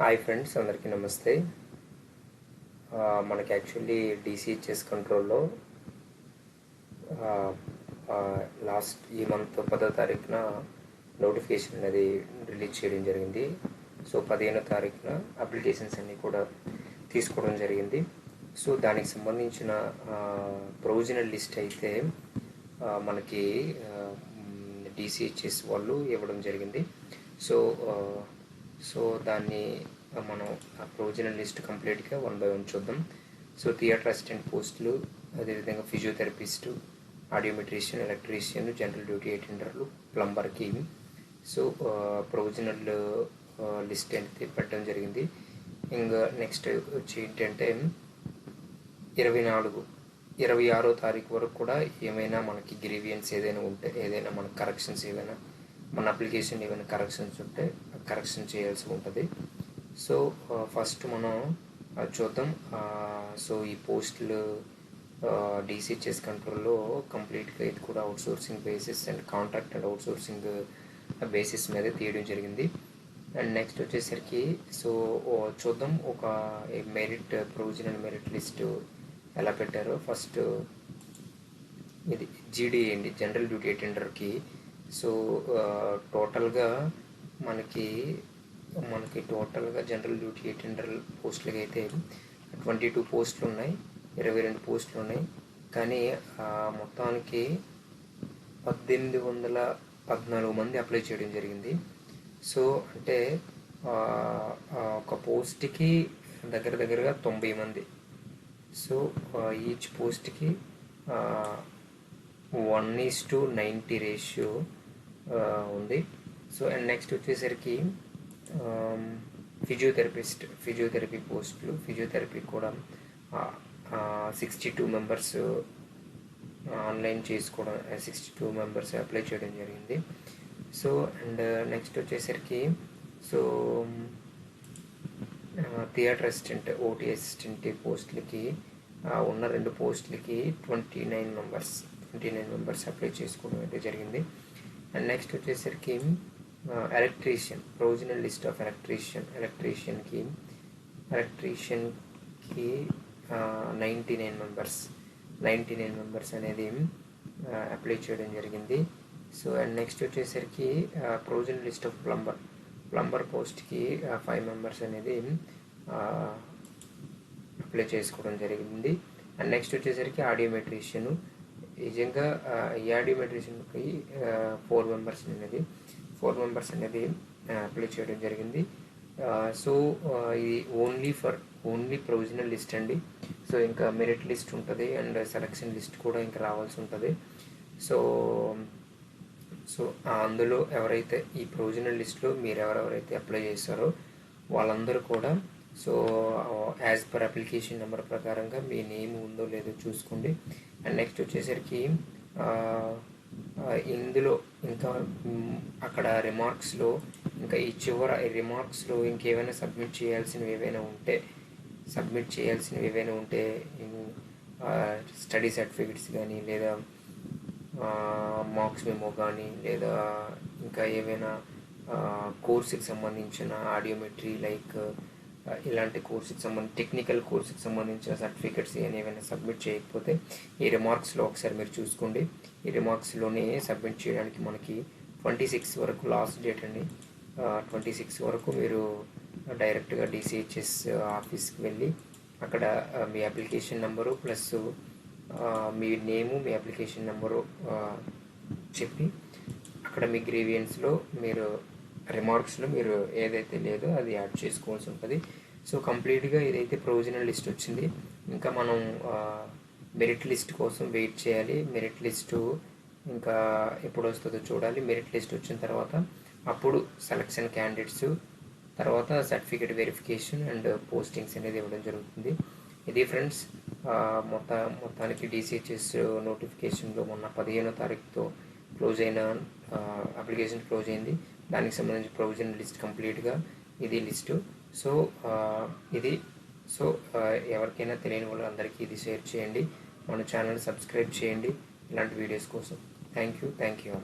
Hi friends అందరికీ నమస్తే. మనకి యాక్చువల్లీ డిసిహెచ్ఎస్ కంట్రోల్లో లాస్ట్ ఈ మంత్ పదో తారీఖున నోటిఫికేషన్ అనేది రిలీజ్ చేయడం జరిగింది. సో పదిహేనో తారీఖున అప్లికేషన్స్ అన్నీ కూడా తీసుకోవడం జరిగింది. సో దానికి సంబంధించిన ప్రొవిజనల్ లిస్ట్ అయితే మనకి డిసిహెచ్ఎస్ వాళ్ళు ఇవ్వడం జరిగింది. సో సో దాన్ని మనం ఆ ప్రొవిజనల్ లిస్ట్ కంప్లీట్గా వన్ బై వన్ చూద్దాం. సో థియేటర్ అసిస్టెంట్ పోస్టులు అదేవిధంగా physiotherapist audiometrician electrician general duty అటెండర్లు ప్లంబర్కి సో ప్రొవిజనల్ లిస్ట్ అనేది పెట్టడం జరిగింది. ఇంకా నెక్స్ట్ వచ్చి ఏంటంటే ఇరవై నాలుగు ఇరవై ఆరో తారీఖు వరకు కూడా ఏమైనా మనకి గ్రీవియన్స్ ఏదైనా ఉంటే ఏదైనా మన కరెక్షన్స్ ఏదైనా మన అప్లికేషన్ ఏమైనా కరెక్షన్స్ ఉంటే కరెక్షన్ చేయాల్సి ఉంటుంది. సో ఫస్ట్ మనం uh, చూద్దాం. Uh, సో ఈ పోస్టులు uh, డీసీహెచ్ఎస్ కంట్రోల్లో కంప్లీట్గా ఇది కూడా outsourcing basis and contract and outsourcing basis మీద తీయడం జరిగింది. అండ్ నెక్స్ట్ వచ్చేసరికి సో చూద్దాం. ఒక మెరిట్ ప్రొవిజనల్ మెరిట్ లిస్ట్ ఎలా పెట్టారో. ఫస్ట్ ఇది జీడీ అండి. జనరల్ డ్యూటీ అటెండర్కి సో టోటల్గా మనకి మనకి టోటల్గా జనరల్ డ్యూటీ అటెండర్ పోస్టులకి అయితే ట్వంటీ టూ పోస్టులు ఉన్నాయి ఇరవై రెండు పోస్టులు ఉన్నాయి. కానీ ఆ, మొత్తానికి పద్దెనిమిది వందల పద్నాలుగు మంది అప్లై చేయడం జరిగింది. సో అంటే ఒక పోస్ట్కి దగ్గర దగ్గరగా తొంభై మంది. సో ఈచ్ పోస్ట్కి one is to ninety ratio ఉంది. సో అండ్ నెక్స్ట్ వచ్చేసరికి ఫిజియోథెరపిస్ట్ ఫిజియోథెరపీ పోస్టులు ఫిజియోథెరపీ కూడా సిక్స్టీ టూ మెంబర్స్ ఆన్లైన్ చేసుకోవడం సిక్స్టీ టూ మెంబర్స్ అప్లై చేయడం జరిగింది. సో అండ్ నెక్స్ట్ వచ్చేసరికి so theatre assistant OT assistant పోస్టులకి ఉన్న రెండు పోస్టులకి twenty nine members twenty nine members apply చేసుకోవడం అయితే జరిగింది. అండ్ నెక్స్ట్ వచ్చేసరికి electrician provisional list of electrician ఎలక్ట్రీషియన్కి ఎలక్ట్రీషియన్కి ninety nine members ninety nine members అనేది అప్లై చేయడం జరిగింది. సో అండ్ నెక్స్ట్ వచ్చేసరికి provisional list of plumber plumber పోస్ట్కి ఫైవ్ మెంబర్స్ అనేది అప్లై చేసుకోవడం జరిగింది. అండ్ నెక్స్ట్ వచ్చేసరికి ఆడియోమెట్రీషియన్ నిజంగా ఈ ఆడియోమెట్రీషియన్కి ఫోర్ మెంబర్స్ అనేది ఫోర్ మెంబర్స్ అనేది అప్లై చేయడం జరిగింది. సో ఇది only for only provisional list అండి. సో ఇంకా మెరిట్ లిస్ట్ ఉంటుంది అండ్ సెలక్షన్ లిస్ట్ కూడా ఇంకా రావాల్సి ఉంటుంది. సో సో అందులో ఎవరైతే ఈ ప్రొవిజనల్ లిస్ట్లో మీరు ఎవరెవరైతే అప్లై చేస్తారో వాళ్ళందరూ కూడా so as per application number ప్రకారంగా మీ నేమ్ ఉందో లేదో చూసుకోండి. అండ్ నెక్స్ట్ వచ్చేసరికి ఇందులో ఇంకా అక్కడ రిమార్క్స్లో ఇంకా ఈ చివర రిమార్క్స్లో ఇంకేమైనా సబ్మిట్ చేయాల్సినవి ఏవైనా ఉంటే సబ్మిట్ చేయాల్సినవి ఏవైనా ఉంటే స్టడీ సర్టిఫికెట్స్ కానీ లేదా మార్క్స్ మెమో కానీ లేదా ఇంకా ఏవైనా కోర్సుకి సంబంధించిన ఆడియోమెట్రీ లైక్ ఇలాంటి కోర్సుకి సంబంధించి టెక్నికల్ కోర్సుకి సంబంధించిన సర్టిఫికెట్స్ ఏమైనా సబ్మిట్ చేయకపోతే ఈ రిమార్క్స్లో ఒకసారి మీరు చూసుకోండి. ఈ రిమార్క్స్లోనే సబ్మిట్ చేయడానికి మనకి ట్వంటీ సిక్స్ వరకు లాస్ట్ డేట్ అండి. ట్వంటీ సిక్స్ వరకు మీరు డైరెక్ట్గా డిసిహెచ్ఎస్ ఆఫీస్కి వెళ్ళి అక్కడ మీ అప్లికేషన్ నెంబరు ప్లస్ మీ నేము మీ అప్లికేషన్ నెంబరు చెప్పి అక్కడ మీ గ్రీవియన్స్లో మీరు రిమార్క్స్లో మీరు ఏదైతే లేదో అది యాడ్ చేసుకోవాల్సి ఉంటుంది. సో కంప్లీట్గా ఇదైతే ప్రొవిజనల్ లిస్ట్ వచ్చింది. ఇంకా మనం మెరిట్ లిస్ట్ కోసం వెయిట్ చేయాలి. మెరిట్ లిస్టు ఇంకా ఎప్పుడు వస్తుందో చూడాలి. మెరిట్ లిస్ట్ వచ్చిన తర్వాత అప్పుడు సెలక్షన్ క్యాండిడేట్స్ తర్వాత సర్టిఫికేట్ వెరిఫికేషన్ అండ్ పోస్టింగ్స్ అనేది ఇవ్వడం జరుగుతుంది. ఇది ఫ్రెండ్స్ మొత్త మొత్తానికి డీసీహెచ్ఎస్ నోటిఫికేషన్లో మొన్న పదిహేనో తారీఖుతో క్లోజ్ అయిన అప్లికేషన్ క్లోజ్ అయింది. దానికి సంబంధించి ప్రొవిజన్ లిస్ట్ కంప్లీట్గా ఇది లిస్టు సో ఇది సో ఎవరికైనా తెలియని వాళ్ళందరికీ ఇది షేర్ చేయండి. మన ఛానల్ సబ్స్క్రైబ్ చేయండి. ఇలాంటి వీడియోస్ కోసం. Thank you thank you